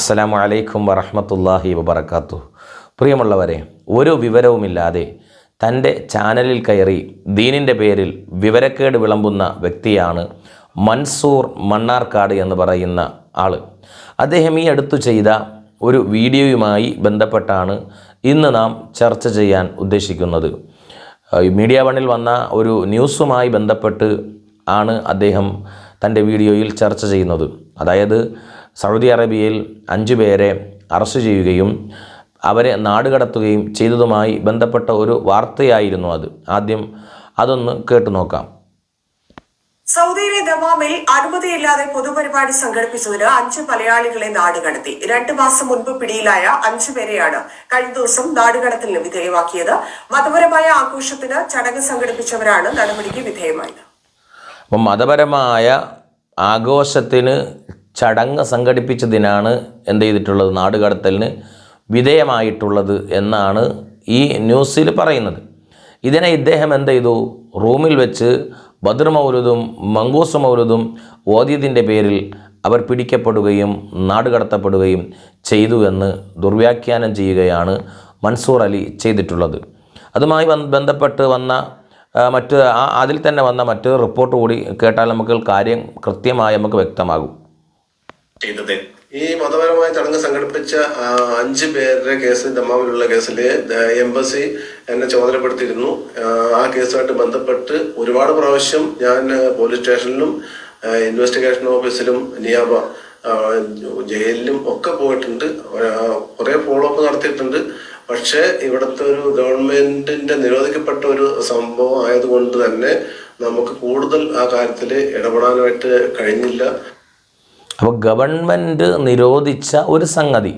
അസ്സലാമു അലൈക്കും വറഹമത്തല്ലാഹി വബർക്കാത്തു പ്രിയമുള്ളവരെ ഒരു വിവരവുമില്ലാതെ തന്റെ ചാനലിൽ കയറി ദീനിന്റെ പേരിൽ വിവരക്കേട് വിളമ്പുന്ന വ്യക്തിയാണ് മൻസൂർ മണ്ണാർക്കാട് എന്ന് പറയുന്ന ആൾ അദ്ദേഹം ഈ അടുത്തു ചെയ്ത ഒരു വീഡിയോയുമായി ബന്ധപ്പെട്ടാണ് ഇന്ന് നാം ചർച്ച ചെയ്യാൻ ഉദ്ദേശിക്കുന്നത്. മീഡിയ വണ്ണിൽ വന്ന ഒരു ന്യൂസുമായി ബന്ധപ്പെട്ട് ആണ് അദ്ദേഹം തന്റെ വീഡിയോയിൽ ചർച്ച ചെയ്യുന്നത്. അതായത് സൗദി അറേബ്യയിൽ അഞ്ചു പേരെ അറസ്റ്റ് ചെയ്യുകയും അവരെ നാടുകടത്തുകയും ചെയ്തതുമായി ബന്ധപ്പെട്ട ഒരു വാർത്തയായിരുന്നു അത്. ആദ്യം അതൊന്ന് കേട്ടു നോക്കാം. സൗദിയിലെ ദമാമിൽ അനുമതിയില്ലാതെ പൊതുപരിപാടി സംഘടിപ്പിച്ചതിന് അഞ്ച് മലയാളികളെ നാടുകടത്തി രണ്ടു മാസം മുൻപ് പിടിയിലായ അഞ്ചു പേരെയാണ് കഴിഞ്ഞ ദിവസം നാടുകടത്തിന് വിധേയമാക്കിയത്. മതപരമായ ആഘോഷത്തിന് ചടങ്ങ് സംഘടിപ്പിച്ചവരാണ് നടപടിക്ക് വിധേയമായത്. അപ്പം മതപരമായ ആഘോഷത്തിന് ചടങ്ങ് സംഘടിപ്പിച്ചതിനാണ് എന്ത് ചെയ്തിട്ടുള്ളത്? നാടുകടത്തലിന് വിധേയമായിട്ടുള്ളത് എന്നാണ് ഈ ന്യൂസിൽ പറയുന്നത്. ഇതിനെ ഇദ്ദേഹം എന്ത് ചെയ്തു? റൂമിൽ വെച്ച് ബദർ മൗലുദും മങ്കൂസ് മൗലുദും ഓദ്യത്തിന്റെ പേരിൽ അവർ പിടിക്കപ്പെടുകയും നാടുകടത്തപ്പെടുകയും ചെയ്തു എന്ന് ദുർവ്യാഖ്യാനം ചെയ്യുകയാണ് മൻസൂർ അലി ചെയ്തിട്ടുള്ളത്. അതുമായി ബന്ധപ്പെട്ട് വന്ന മറ്റ് അതിൽ തന്നെ വന്ന മറ്റൊരു റിപ്പോർട്ട് കൂടി കേട്ടാൽ നമുക്ക് കാര്യം കൃത്യമായി നമുക്ക് വ്യക്തമാകും. ചെയ്തത്. ഈ മതപരമായ ചടങ്ങ് സംഘടിപ്പിച്ച അഞ്ച് പേരുടെ കേസ് ദമാമിലുള്ള കേസിൽ എംബസി എന്നെ ചുമതലപ്പെടുത്തിയിരുന്നു. ആ, കേസുമായിട്ട് ബന്ധപ്പെട്ട് ഒരുപാട് പ്രാവശ്യം ഞാൻ പോലീസ് സ്റ്റേഷനിലും ഇൻവെസ്റ്റിഗേഷൻ ഓഫീസിലും നിയാബ ജയിലിലും ഒക്കെ പോയിട്ടുണ്ട്. കുറെ ഫോളോ അപ്പ് നടത്തിയിട്ടുണ്ട്. പക്ഷേ ഇവിടുത്തെ ഒരു ഗവൺമെന്റിന്റെ നിരോധിക്കപ്പെട്ട ഒരു സംഭവം ആയതുകൊണ്ട് തന്നെ നമുക്ക് കൂടുതൽ ആ കാര്യത്തിൽ ഇടപെടാനായിട്ട് കഴിഞ്ഞില്ല. അപ്പോൾ ഗവൺമെന്റ് നിരോധിച്ച ഒരു സംഗതി.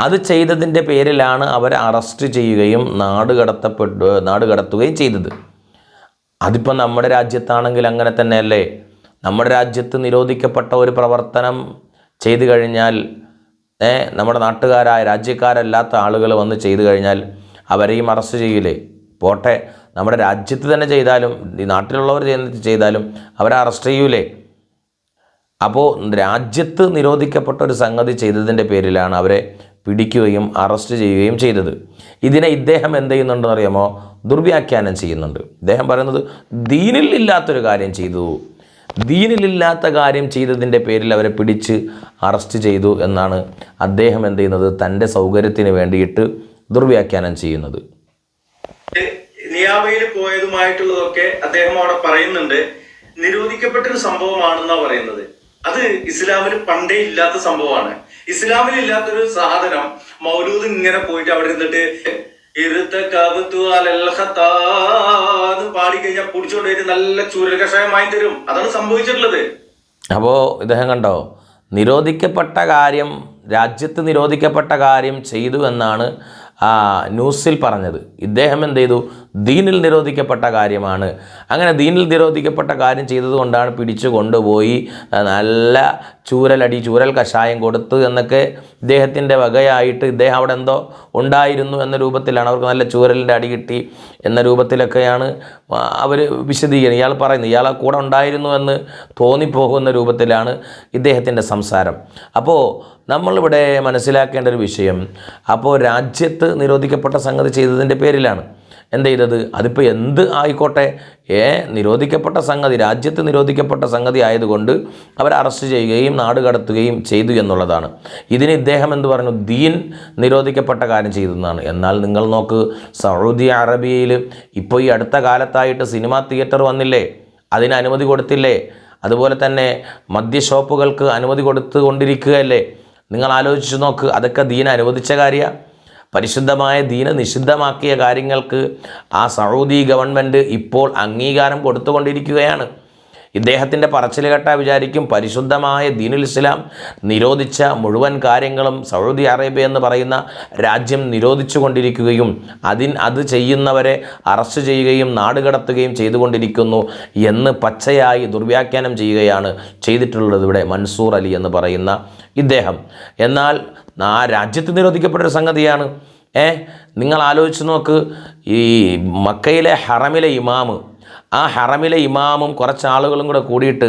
അത് ചെയ്തതിന്റെ പേരിലാണ് അവരെ അറസ്റ്റ് ചെയ്യുകയും നാട് കടത്തപ്പെട്ടു നാട് കടത്തുകയും ചെയ്തത്. അതിപ്പോൾ നമ്മുടെ രാജ്യത്താണെങ്കിൽ അങ്ങനെ തന്നെയല്ലേ? നമ്മുടെ രാജ്യത്ത് നിരോധിക്കപ്പെട്ട ഒരു പ്രവർത്തനം ചെയ്തു കഴിഞ്ഞാൽ നമ്മുടെ നാട്ടുകാരായ രാജ്യക്കാരല്ലാത്ത ആളുകൾ വന്ന് ചെയ്തു കഴിഞ്ഞാൽ അവരെയും അറസ്റ്റ് ചെയ്യില്ലേ പോട്ടെ. നമ്മുടെ രാജ്യത്ത് തന്നെ ചെയ്താലും ഈ നാട്ടിലുള്ളവർ ചെയ്താലും അവരെ അറസ്റ്റ് ചെയ്യൂലേ? അപ്പോൾ രാജ്യത്ത് നിരോധിക്കപ്പെട്ട ഒരു സംഗതി ചെയ്തതിന്റെ പേരിലാണ് അവരെ പിടിക്കുകയും അറസ്റ്റ് ചെയ്യുകയും ചെയ്തത്. ഇതിനെ ഇദ്ദേഹം എന്ത് ചെയ്യുന്നുണ്ടെന്ന് അറിയാമോ? ദുർവ്യാഖ്യാനം ചെയ്യുന്നുണ്ട്. ഇദ്ദേഹം പറയുന്നത് ദീനിൽ ഇല്ലാത്തൊരു കാര്യം ചെയ്തു. ദീനിലില്ലാത്ത കാര്യം ചെയ്തതിന്റെ പേരിൽ അവരെ പിടിച്ച് അറസ്റ്റ് ചെയ്തു എന്നാണ് അദ്ദേഹം എന്ത് ചെയ്യുന്നത്? തന്റെ സൗകര്യത്തിന് വേണ്ടിയിട്ട് ദുർവ്യാഖ്യാനം ചെയ്യുന്നത്. നിയാമയിൽ പോയതുമായിട്ടുള്ളതൊക്കെ അദ്ദേഹം അവിടെ പറയുന്നുണ്ട്. നിരോധിക്കപ്പെട്ടൊരു സംഭവമാണെന്നാണ് സംഭവമാണെന്നാ പറയുന്നത്. അത് ഇസ്ലാമിൽ പണ്ടേ ഇല്ലാത്ത സംഭവമാണ്. ഇസ്ലാമിൽ ഇല്ലാത്തൊരു സാധനം മൗലൂദ് ഇങ്ങനെ പോയിട്ട് അവിടെ ഇരുന്നിട്ട് ഇരുത്തക്കബത്തു അലൽ ഖത്താന്ന് പാടിക്കഴിഞ്ഞാൽ പിടിച്ചോണ്ട് പോയിട്ട് നല്ല ചൂരൽ കഷായം വാങ്ങി തരും. അതാണ് സംഭവിച്ചിട്ടുള്ളത്. അപ്പോൾ ഇദ്ദേഹം കണ്ടോ? നിരോധിക്കപ്പെട്ട കാര്യം രാജ്യത്ത് നിരോധിക്കപ്പെട്ട കാര്യം ചെയ്തു എന്നാണ് ന്യൂസിൽ പറഞ്ഞത്. ഇദ്ദേഹം എന്ത് ചെയ്തു? ദീനിൽ നിരോധിക്കപ്പെട്ട കാര്യമാണ്. അങ്ങനെ ദീനിൽ നിരോധിക്കപ്പെട്ട കാര്യം ചെയ്തതുകൊണ്ടാണ് പിടിച്ചു കൊണ്ടുപോയി. നല്ല ചൂരലടി ചൂരൽ കഷായം കൊടുത്തു എന്നൊക്കെ ഇദ്ദേഹത്തിന്റെ വകയായിട്ട് ഇദ്ദേഹം അവിടെ എന്തോ ഉണ്ടായിരുന്നു എന്ന രൂപത്തിലാണ് അവർക്ക് നല്ല ചൂരലിന്റെ അടി കിട്ടി എന്ന രൂപത്തിലൊക്കെയാണ് അവർ വിശദീകരിക്കുന്നത് ഇയാൾ പറയുന്നത് ഇയാളെ കൂടെ ഉണ്ടായിരുന്നു എന്ന് തോന്നിപ്പോകുന്ന രൂപത്തിലാണ് ഇദ്ദേഹത്തിന്റെ സംസാരം. അപ്പോൾ നമ്മളിവിടെ മനസ്സിലാക്കേണ്ട ഒരു വിഷയം അപ്പോൾ രാജ്യത്ത് നിരോധിക്കപ്പെട്ട സംഗതി ചെയ്തതിന്റെ പേരിലാണ്. എന്ത് ചെയ്തത്? അതിപ്പോൾ എന്ത് ആയിക്കോട്ടെ? ഏ നിരോധിക്കപ്പെട്ട സംഗതി രാജ്യത്ത് നിരോധിക്കപ്പെട്ട സംഗതി ആയതുകൊണ്ട് അവർ അറസ്റ്റ് ചെയ്യുകയും നാട് കടത്തുകയും ചെയ്തു എന്നുള്ളതാണ്. ഇതിന് ഇദ്ദേഹം എന്ത് പറഞ്ഞു? ദീൻ നിരോധിക്കപ്പെട്ട കാര്യം ചെയ്തതെന്നാണ് എന്നാൽ നിങ്ങൾ നോക്ക് സൗദി അറേബ്യയിൽ ഇപ്പോൾ ഈ അടുത്ത കാലത്തായിട്ട് സിനിമാ തിയേറ്റർ വന്നില്ലേ? അതിന് അനുമതി കൊടുത്തില്ലേ? അതുപോലെ തന്നെ മദ്യഷോപ്പുകൾക്ക് അനുമതി കൊടുത്തുകൊണ്ടിരിക്കുകയല്ലേ? നിങ്ങൾ ആലോചിച്ച് നോക്ക് അതൊക്കെ ദീന അനുവദിച്ച കാര്യമാണ് പരിശുദ്ധമായ ദീന നിഷിദ്ധമാക്കിയ കാര്യങ്ങൾക്ക് ആ സൗദി ഗവൺമെന്റ് ഇപ്പോൾ അംഗീകാരം കൊടുത്തുകൊണ്ടിരിക്കുകയാണ്. ഇദ്ദേഹത്തിന്റെ പറച്ചിൽ കേട്ടാൽ വിചാരിക്കും പരിശുദ്ധമായ ദീനുൽ ഇസ്ലാം നിരോധിച്ച മുഴുവൻ കാര്യങ്ങളും സൗദി അറേബ്യ എന്ന് പറയുന്ന രാജ്യം നിരോധിച്ചു കൊണ്ടിരിക്കുകയും അതിൻ അത് ചെയ്യുന്നവരെ അറസ്റ്റ് ചെയ്യുകയും നാടുകടത്തുകയും ചെയ്തുകൊണ്ടിരിക്കുന്നു എന്ന് പച്ചയായി ദുർവ്യാഖ്യാനം ചെയ്യുകയാണ് ചെയ്തിട്ടുള്ളത് ഇവിടെ മൻസൂർ അലി എന്ന് പറയുന്ന ഇദ്ദേഹം. എന്നാൽ ആ രാജ്യത്ത് നിരോധിക്കപ്പെട്ടൊരു സംഗതിയാണ്. ഏ നിങ്ങൾ ആലോചിച്ച് നോക്ക് ഈ മക്കയിലെ ഹറമിലെ ഇമാമ് ആ ഹറമിലെ ഇമാമും കുറച്ച് ആളുകളും കൂടെ കൂടിയിട്ട്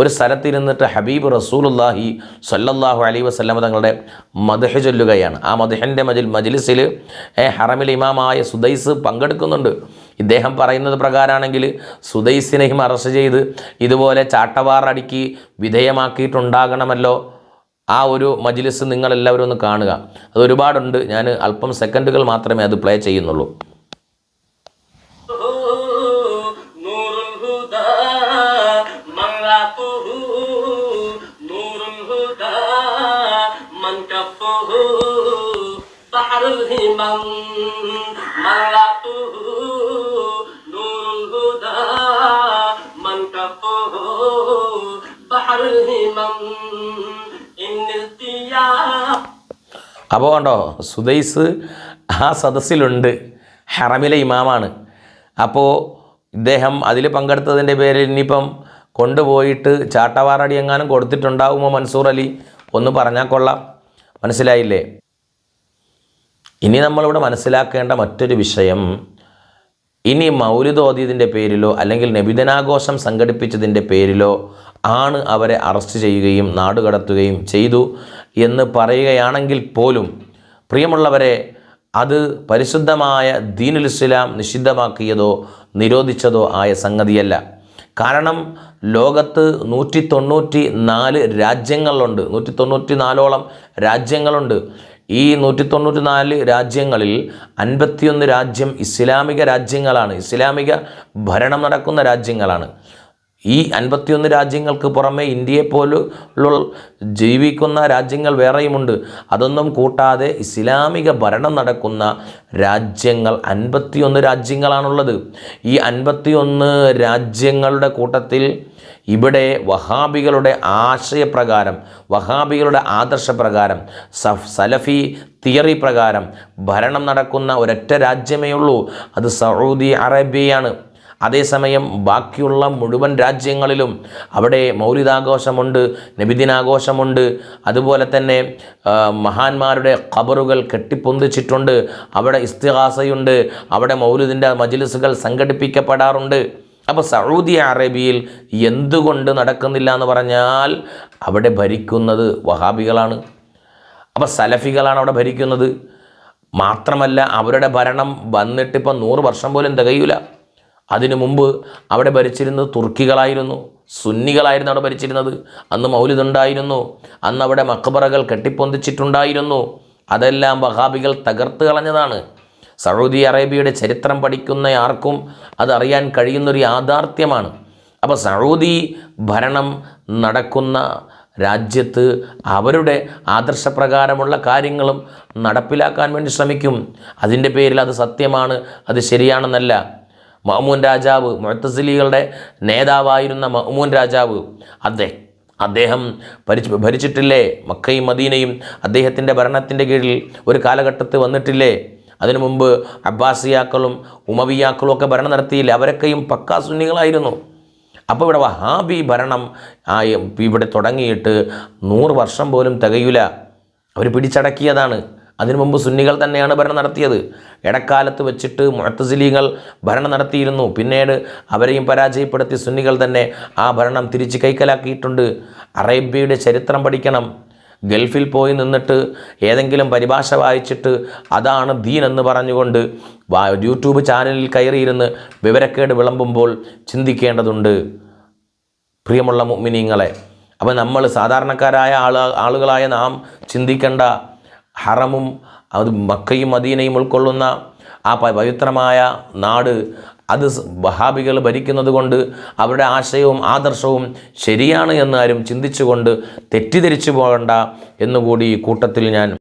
ഒരു സ്ഥലത്തിരുന്നിട്ട് ഹബീബ് റസൂലുല്ലാഹി സല്ലല്ലാഹു അലൈ വസ്ലമ തങ്ങളുടെ മദഹ് ചൊല്ലുകയാണ്. ആ മദഹന്റെ മജിൽ മജിലിസിൽ ഹറമിലെ ഇമാമായ സുദൈസ് പങ്കെടുക്കുന്നുണ്ട്. ഇദ്ദേഹം പറയുന്നത് പ്രകാരമാണെങ്കിൽ സുദൈസിനെയും അറസ്റ്റ് ചെയ്ത് ഇതുപോലെ ചാട്ടവാറടിക്ക് വിധേയമാക്കിയിട്ടുണ്ടാകണമല്ലോ. ആ ഒരു മജിലിസ് നിങ്ങളെല്ലാവരും ഒന്ന് കാണുക. അത് ഒരുപാടുണ്ട്. ഞാൻ അല്പം സെക്കൻഡുകൾ മാത്രമേ അത് പ്ലേ ചെയ്യുന്നുള്ളൂ. من كفه بحر الهمم من رأته نور الهدى من كفه بحر الهمم إن التياب അപ്പോൾ കണ്ടോ സുദൈസ് ആ സദസ്സിലുണ്ട് ഹറമിലെ ഇമാമാണ് അപ്പോൾ ഇദ്ദേഹം അതിൽ പങ്കെടുത്തതിൻ്റെ പേരിൽ ഇനിയിപ്പം കൊണ്ടുപോയിട്ട് ചാട്ടവാറടി എങ്ങാനും കൊടുത്തിട്ടുണ്ടാകുമോ മൻസൂർ അലി ഒന്ന് പറഞ്ഞാൽ കൊള്ളാം മനസ്സിലായില്ലേ? ഇനി നമ്മളിവിടെ മനസ്സിലാക്കേണ്ട മറ്റൊരു വിഷയം ഇനി മൗലിദ് ഓതിയതിന്റെ പേരിലോ അല്ലെങ്കിൽ നബിദിനാഘോഷം സംഘടിപ്പിച്ചതിന്റെ പേരിലോ ആണ് അവരെ അറസ്റ്റ് ചെയ്യുകയും നാടുകടത്തുകയും ചെയ്തു എന്ന് പറയുകയാണെങ്കിൽ പോലും പ്രിയമുള്ളവരെ അത് പരിശുദ്ധമായ ദീനുൽ ഇസ്ലാം നിഷിദ്ധമാക്കിയതോ നിരോധിച്ചതോ ആയ സംഗതിയല്ല. കാരണം ലോകത്ത് നൂറ്റി തൊണ്ണൂറ്റി നാല് രാജ്യങ്ങളുണ്ട്. നൂറ്റി തൊണ്ണൂറ്റി നാലോളം രാജ്യങ്ങളുണ്ട്. ഈ നൂറ്റി തൊണ്ണൂറ്റി നാല് രാജ്യങ്ങളിൽ അൻപത്തിയൊന്ന് രാജ്യം ഇസ്ലാമിക രാജ്യങ്ങളാണ്. ഇസ്ലാമിക ഭരണം നടക്കുന്ന രാജ്യങ്ങളാണ്. ഈ അൻപത്തിയൊന്ന് രാജ്യങ്ങൾക്ക് പുറമെ ഇന്ത്യയെ പോലുള്ള ജീവിക്കുന്ന രാജ്യങ്ങൾ വേറെയുമുണ്ട്. അതൊന്നും കൂട്ടാതെ ഇസ്ലാമിക ഭരണം നടക്കുന്ന രാജ്യങ്ങൾ അൻപത്തിയൊന്ന് രാജ്യങ്ങളാണുള്ളത്. ഈ അൻപത്തിയൊന്ന് രാജ്യങ്ങളുടെ കൂട്ടത്തിൽ ഇവിടെ വഹാബികളുടെ ആശയപ്രകാരം വഹാബികളുടെ ആദർശപ്രകാരം സഫ് സലഫി തിയറി പ്രകാരം ഭരണം നടക്കുന്ന ഒരൊറ്റ രാജ്യമേ ഉള്ളൂ അത് സൗദി അറേബ്യയാണ്. അതേസമയം ബാക്കിയുള്ള മുഴുവൻ രാജ്യങ്ങളിലും അവിടെ മൗലിദാഘോഷമുണ്ട് നബിദിനാഘോഷമുണ്ട്. അതുപോലെ തന്നെ മഹാന്മാരുടെ ഖബറുകൾ കെട്ടിപ്പൊന്തിച്ചിട്ടുണ്ട്. അവിടെ ഇസ്തിഹാസയുണ്ട് അവിടെ മൗലിദിന്റെ മജ്ലിസുകൾ സംഘടിപ്പിക്കപ്പെടാറുണ്ട്. അപ്പോൾ സൗദി അറേബ്യയിൽ എന്തുകൊണ്ട് നടക്കുന്നില്ല എന്ന് പറഞ്ഞാൽ അവിടെ ഭരിക്കുന്നത് വഹാബികളാണ്. അപ്പോൾ സലഫികളാണ് അവിടെ ഭരിക്കുന്നത്. മാത്രമല്ല അവരുടെ ഭരണം വന്നിട്ട് ഇപ്പം നൂറ് വർഷം പോലും തികയൂല. അതിനു മുമ്പ് അവിടെ ഭരിച്ചിരുന്നത് തുർക്കികളായിരുന്നു സുന്നികളായിരുന്നു അവിടെ ഭരിച്ചിരുന്നത്. അന്ന് മൗലിദുണ്ടായിരുന്നു അന്ന് അവിടെ മക്ബറകൾ കെട്ടിപ്പൊന്തിച്ചിട്ടുണ്ടായിരുന്നു. അതെല്ലാം വഹാബികൾ തകർത്ത് കളഞ്ഞതാണ്. സൗദി അറേബ്യയുടെ ചരിത്രം പഠിക്കുന്ന ആർക്കും അത് അതറിയാൻ കഴിയുന്നൊരു യാഥാർത്ഥ്യമാണ്. അപ്പോൾ സൗദി ഭരണം നടക്കുന്ന രാജ്യത്ത് അവരുടെ ആദർശപ്രകാരമുള്ള കാര്യങ്ങളും നടപ്പിലാക്കാൻ വേണ്ടി ശ്രമിക്കും. അതിന്റെ പേരിൽ അത് സത്യമാണ് അത് ശരിയാണെന്നല്ല. മഹ്മൂൻ രാജാവ് മുഴത്തസിലികളുടെ നേതാവായിരുന്ന മഹ്മൂൻ രാജാവ് അദ്ദേഹം അദ്ദേഹം ഭരിച്ച് ഭരിച്ചിട്ടില്ലേ? മക്കയും മദീനയും അദ്ദേഹത്തിന്റെ ഭരണത്തിന്റെ കീഴിൽ ഒരു കാലഘട്ടത്ത് വന്നിട്ടില്ലേ? അതിനു മുമ്പ് അബ്ബാസിയാക്കളും ഉമവിയാക്കളും ഒക്കെ ഭരണം നടത്തിയില്ലേ? അവരൊക്കെയും പക്കാ സുന്നികളായിരുന്നു. അപ്പോൾ ഇവിടെ വഹാബി ഭരണം ഇവിടെ തുടങ്ങിയിട്ട് നൂറ് വർഷം പോലും തികയില്ല അവർ പിടിച്ചടക്കിയതാണ്. അതിനു മുമ്പ് സുന്നികൾ തന്നെയാണ് ഭരണം നടത്തിയത്. ഇടക്കാലത്ത് വെച്ചിട്ട് മുഴത്തസിലീങ്ങൾ ഭരണം നടത്തിയിരുന്നു. പിന്നീട് അവരെയും പരാജയപ്പെടുത്തി സുന്നികൾ തന്നെ ആ ഭരണം തിരിച്ച് കൈക്കലാക്കിയിട്ടുണ്ട്. അറേബ്യയുടെ ചരിത്രം പഠിക്കണം. ഗൾഫിൽ പോയി നിന്നിട്ട് ഏതെങ്കിലും പരിഭാഷ വായിച്ചിട്ട് അതാണ് ദീൻ എന്ന് പറഞ്ഞുകൊണ്ട് യൂട്യൂബ് ചാനലിൽ കയറിയിരുന്ന് വിവരക്കേട് വിളമ്പുമ്പോൾ ചിന്തിക്കേണ്ടതുണ്ട്. പ്രിയമുള്ള മിനിങ്ങളെ അപ്പോൾ നമ്മൾ സാധാരണക്കാരായ ആള ആളുകളായ നാം ചിന്തിക്കേണ്ട. ഹറമും അത് മക്കയും മദീനയും ഉൾക്കൊള്ളുന്ന ആ പവിത്രമായ നാട് അത് വഹാബികൾ ഭരിക്കുന്നത് കൊണ്ട് അവരുടെ ആശയവും ആദർശവും ശരിയാണ് എന്ന് ആരും ചിന്തിച്ചുകൊണ്ട് തെറ്റിദ്ധരിച്ചു പോകണ്ട എന്നുകൂടി ഈ കൂട്ടത്തിൽ ഞാൻ